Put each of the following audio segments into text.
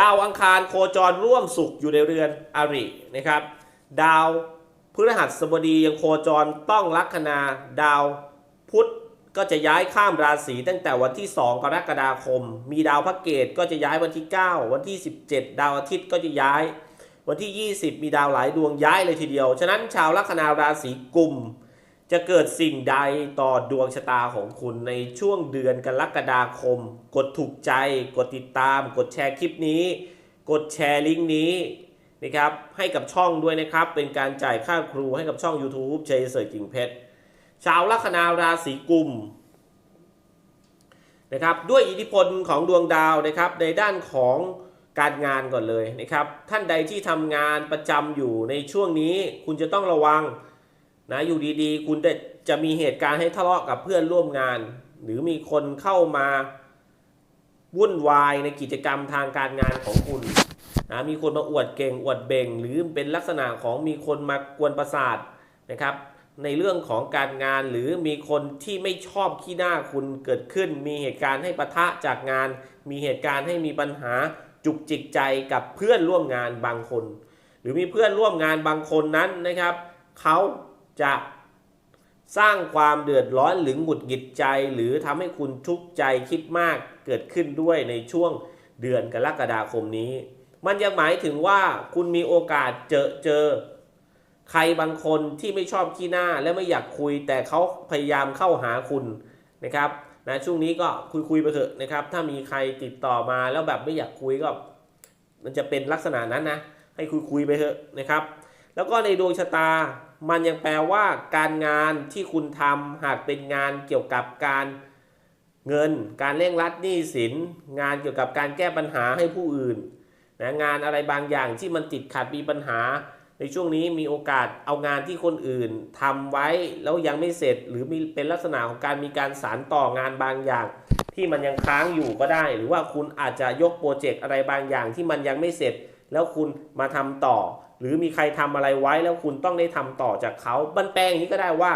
ดาวอังคารโคจรร่วมสุขอยู่ในเรือนอรินะครับ ดาวพฤหัสบดียังโคจรต้องลัคนา ดาวพุธก็จะย้ายข้ามราศีตั้งแต่วันที่ 2 กรกฎาคม มีดาวพระเกตก็จะย้ายวันที่ 9 วันที่ 17 ดาวอาทิตย์ก็จะย้าย วันที่ 20 มีดาวหลายดวงย้ายเลยทีเดียว ฉะนั้นชาวลัคนาราศีกุม จะเกิดสิ่งใดต่อดวงชะตาของคุณในช่วงเดือนกรกฎาคม กดถูกใจ กดติดตาม กดแชร์คลิปนี้ กดแชร์ลิงก์นี้นะครับให้กับช่องด้วยนะครับ เป็นการจ่ายค่าครูให้กับช่อง YouTube เชยเสยกิ่งเพชรชาวลัคนาราศีกุมนะครับด้วยอิทธิพลของดวงดาวนะครับในด้านของการงานก่อนเลยนะครับท่านใดที่ทำงานประจำอยู่ในช่วงนี้คุณจะต้องระวัง นะอยู่ดีๆ คุณจะจะมีเหตุการณ์ให้ทะเลาะกับเพื่อนร่วมงาน หรือมีคนเข้ามาวุ่นวายในกิจกรรมทางการงานของคุณนะมีคนมาอวดเก่งอวดเบ่ง หรือเป็นลักษณะของมีคนมากวนประสาทนะครับ ในเรื่องของการงานหรือมีคนที่ไม่ชอบขี้หน้าคุณเกิดขึ้น มีเหตุการณ์ให้ปะทะจากงาน มีเหตุการณ์ให้มีปัญหาจุกจิกใจกับเพื่อนร่วมงานบางคน หรือมีเพื่อนร่วมงานบางคนนั้นนะครับเขา จะสร้างความเดือดร้อนหรือหงุดหงิดใจ หรือทำให้คุณทุกข์ใจคิดมากเกิดขึ้นด้วยในช่วงเดือนกรกฎาคมนี้ มันยังหมายถึงว่าคุณมีโอกาสเจอเจอ ใครบางคนที่ไม่ชอบขี้หน้าและไม่อยากคุย แต่เขาพยายามเข้าหาคุณนะครับนะช่วงนี้ก็คุยคุยๆไปเถอะนะครับ ถ้ามีใครติดต่อมาแล้วแบบไม่อยากคุยก็ มันจะเป็นลักษณะนั้นนะให้คุยคุยๆไปเถอะนะครับ แล้วก็ในดวงชะตา มันยังแปลว่าการงานที่คุณทำหากเป็นงานเกี่ยวกับการเงิน การเร่งรัดหนี้สิน งานเกี่ยวกับการแก้ปัญหาให้ผู้อื่นนะงานอะไรบางอย่างที่มันติดขัดมีปัญหา ในช่วงนี้มีโอกาสเอางานที่คนอื่นทำไว้แล้วยังไม่เสร็จ หรือมีเป็นลักษณะของการมีการสารต่องานบางอย่าง ที่มันยังค้างอยู่ก็ได้ หรือว่าคุณอาจจะยกโปรเจกต์อะไรบางอย่างที่มันยังไม่เสร็จ แล้วคุณมาทำต่อ หรือมีใครทำอะไรไว้แล้วคุณต้องได้ทำต่อจากเขาบันแปลงอย่างนี้ก็ได้ว่า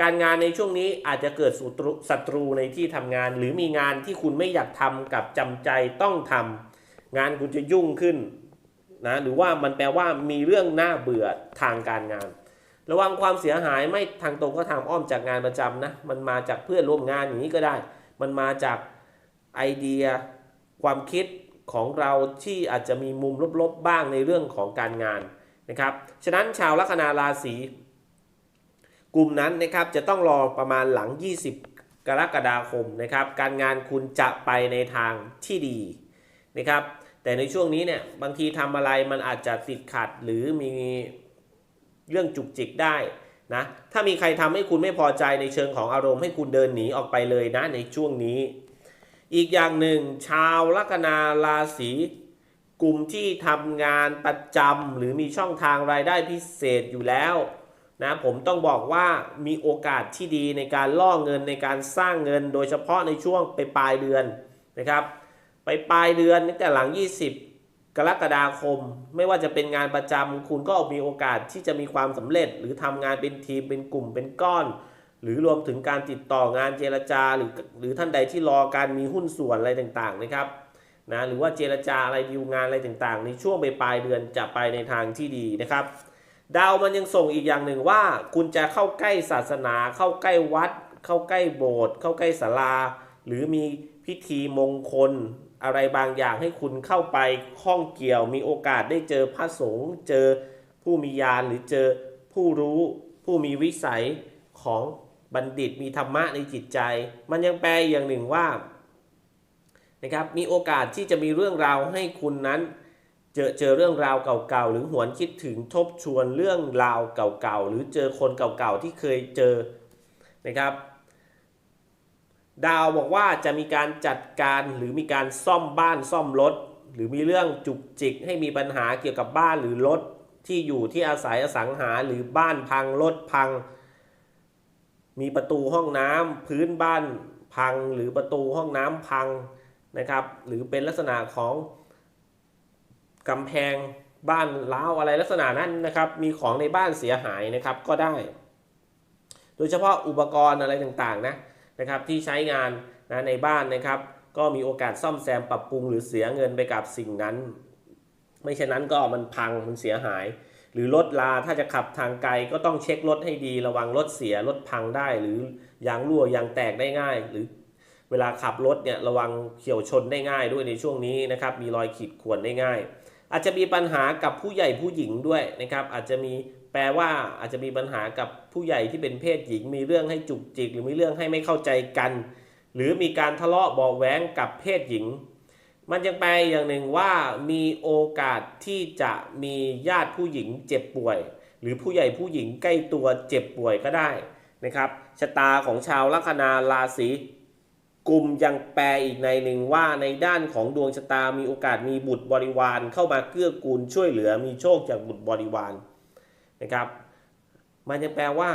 การงานในช่วงนี้อาจจะเกิดศัตรูศัตรูในที่ทำงาน หรือมีงานที่คุณไม่อยากทำกับจำใจต้องทำงานคุณจะยุ่งขึ้นนะหรือว่ามันแปลว่ามีเรื่องน่าเบื่อทางการงาน ระวังความเสียหายไม่ทางตรงก็ทางอ้อมจากงานประจำนะมันมาจากเพื่อนร่วมงานอย่างนี้ก็ได้ มันมาจากไอเดีย ความคิด ของเราที่อาจจะมีมุมลบๆบ้างในเรื่องของการงานนะครับ ฉะนั้นชาวลัคนาราศีกลุ่มนั้นนะครับจะต้องรอประมาณหลัง 20 กรกฎาคมนะครับ การงานคุณจะไปในทางที่ดีนะครับ แต่ในช่วงนี้เนี่ยบางทีทำอะไรมันอาจจะติดขัดหรือมีเรื่องจุกจิกได้นะ ถ้ามีใครทำให้คุณไม่พอใจในเชิงของอารมณ์ให้คุณเดินหนีออกไปเลยนะในช่วงนี้ อีกอย่างหนึ่ง ชาวลัคนาราศีกลุ่มที่ทำงานประจำหรือมีช่องทางรายได้พิเศษอยู่แล้วนะผมต้องบอกว่ามีโอกาสที่ดีในการล่อเงินในการสร้างเงิน โดยเฉพาะในช่วงไปปลายเดือนนะครับ ไปปลายเดือนตั้งแต่หลัง 20 กรกฎาคม ไม่ว่าจะเป็นงานประจำคุณก็มีโอกาสที่จะมีความสำเร็จ หรือทำงานเป็นทีมเป็นกลุ่มเป็นก้อน หรือรวมถึงการติดต่องานเจรจาหรือหรือท่านใดที่รอการมีหุ้นส่วนอะไรต่างๆนะครับนะหรือว่าเจรจาอะไรดีลงานอะไรต่างๆ ในช่วงปลายเดือนจะไปในทางที่ดีนะครับ ดาวมันยังส่งอีกอย่างหนึ่งว่า คุณจะเข้าใกล้ศาสนา เข้าใกล้วัด เข้าใกล้โบสถ์เข้าใกล้ศาลา หรือมีพิธีมงคล อะไรบางอย่างให้คุณเข้าไปข้องเกี่ยว มีโอกาสได้เจอพระสงฆ์เจอผู้มีญาณหรือเจอผู้รู้ผู้มีวิสัยของ บัณฑิตมีธรรมะในจิตใจ มันยังแปลอย่างหนึ่งว่านะครับมีโอกาสที่จะมีเรื่องราวให้คุณนั้น เจอเจอเรื่องราวเก่าๆหรือหวนคิดถึงทบทวนเรื่องราวเก่าๆหรือเจอคนเก่าๆที่เคยเจอนะครับ ดาวบอกว่าจะมีการจัดการหรือมีการซ่อมบ้านซ่อมรถหรือมีเรื่องจุกจิกให้มีปัญหาเกี่ยวกับบ้านหรือรถที่อยู่ที่อาศัยอสังหาหรือบ้านพังรถพัง มีประตูห้องน้ำพื้นบ้านพังหรือประตูห้องน้ำพังนะครับ หรือเป็นลักษณะของกำแพงบ้านล้าวอะไรลักษณะนั้นนะครับ มีของในบ้านเสียหายนะครับก็ได้ โดยเฉพาะอุปกรณ์อะไรต่างๆนะนะครับที่ใช้งานนะในบ้านนะครับ ก็มีโอกาสซ่อมแซมปรับปรุงหรือเสียเงินไปกับสิ่งนั้น ไม่เช่นนั้นก็มันพังมันเสียหาย หรือรถลาถ้าจะขับทางไกลก็ต้องเช็ครถให้ดีระวังรถเสียรถพังได้ หรือยางรั่วยางแตกได้ง่าย หรือเวลาขับรถเนี่ยระวังเฉี่ยวชนได้ง่ายด้วยในช่วงนี้นะครับมีรอยขีดข่วนได้ง่าย อาจจะมีปัญหากับผู้ใหญ่ผู้หญิงด้วยนะครับอาจจะมีแปลว่าอาจจะมีปัญหากับผู้ใหญ่ที่เป็นเพศหญิง มีเรื่องให้จุกจิก หรือมีเรื่องให้ไม่เข้าใจกัน หรือมีการทะเลาะเบาะแว้งกับเพศหญิง มันยังแปลอย่างหนึ่งว่ามีโอกาสที่จะมีญาติผู้หญิงเจ็บป่วย หรือผู้ใหญ่ผู้หญิงใกล้ตัวเจ็บป่วยก็ได้นะครับชะตาของชาวลัคนาราศีกุมยังแปลอีกในหนึ่งว่าในด้านของดวงชะตามีโอกาสมีบุตรบริวารเข้ามาเกื้อกูลช่วยเหลือมีโชคจากบุตรบริวารนะครับ มันจะแปลว่า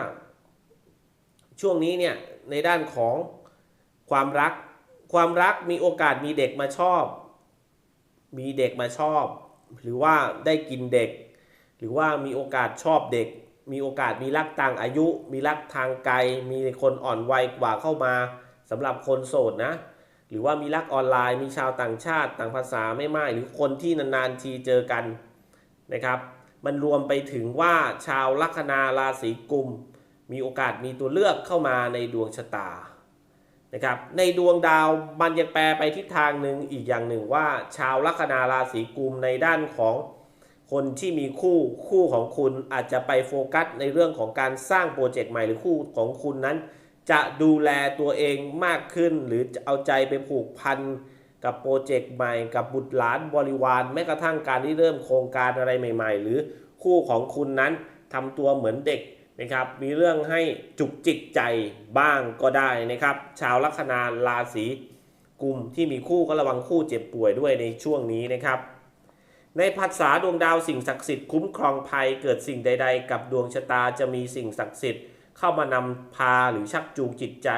ช่วงนี้เนี่ยในด้านของความรัก ความรักมีโอกาสมีเด็กมาชอบ มีเด็กมาชอบ หรือว่าได้กินเด็ก หรือว่ามีโอกาสชอบเด็ก มีโอกาสมีรักต่างอายุ มีรักทางไกล มีคนอ่อนวัยกว่าเข้ามาสำหรับคนโสดนะ หรือว่ามีรักออนไลน์ มีชาวต่างชาติต่างภาษาไม่มากหรือคนที่นานๆทีเจอกันนะครับ มันรวมไปถึงว่าชาวลัคนาราศีกุม มีโอกาสมีตัวเลือกเข้ามาในดวงชะตา นะครับในดวงดาวมันยังแปลไปทิศทางหนึ่งอีกอย่างหนึ่งว่า ชาวลัคนาราศีกุมในด้านของคนที่มีคู่คู่ของคุณอาจจะไปโฟกัสในเรื่องของการสร้างโปรเจกต์ใหม่หรือคู่ของคุณนั้น จะดูแลตัวเองมากขึ้น หรือจะเอาใจไปผูกพันกับโปรเจกต์ใหม่กับบุตรหลานบริวารแม้กระทั่งการที่เริ่มโครงการอะไรใหม่ ๆ หรือคู่ของคุณนั้นทำตัวเหมือนเด็ก นะครับ มีเรื่องให้จุกจิกใจบ้างก็ได้นะครับ ชาวลัคนาราศีกุมที่มีคู่ก็ระวังคู่เจ็บป่วยด้วยในช่วงนี้นะครับ ในภาษาดวงดาวสิ่งศักดิ์สิทธิ์คุ้มครองภัยเกิดสิ่งใด ๆ กับดวงชะตาจะมีสิ่งศักดิ์สิทธิ์เข้ามานำพาหรือชักจูงจิตใจ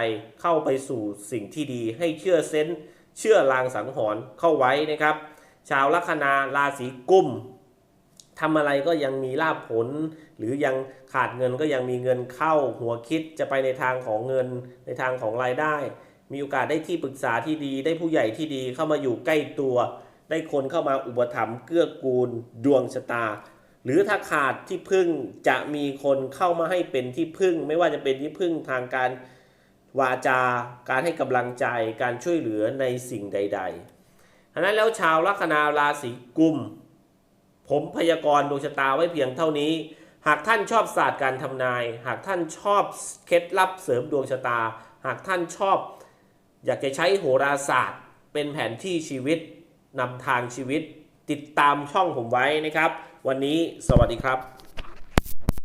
เข้าไปสู่สิ่งที่ดีให้เชื่อเซนเชื่อลางสังหรณ์เข้าไว้นะครับ ชาวลัคนาราศีกุม ทำอะไรก็ยังมีลาภผล หรือยังขาดเงินก็ยังมีเงินเข้าหัวคิดจะไปในทางของเงินในทางของรายได้ มีโอกาสได้ที่ปรึกษาที่ดี ได้ผู้ใหญ่ที่ดีเข้ามาอยู่ใกล้ตัว ได้คนเข้ามาอุปถัมภ์เกื้อกูล ดวงชะตา หรือถ้าขาดที่พึ่งจะมีคนเข้ามาให้เป็นที่พึ่ง ไม่ว่าจะเป็นที่พึ่งทางการวาจาการให้กำลังใจการช่วยเหลือในสิ่งใดๆฉะนั้นแล้วชาวลัคนาราศีกุม ผมพยากรณ์ดวงชะตาไว้เพียงเท่านี้ หากท่านชอบศาสตร์การทำนาย หากท่านชอบเคล็ดลับเสริมดวงชะตา หากท่านชอบ อยากจะใช้โหราศาสตร์ เป็นแผนที่ชีวิตนำทางชีวิต ติดตามช่องผมไว้นะครับ วันนี้สวัสดีครับ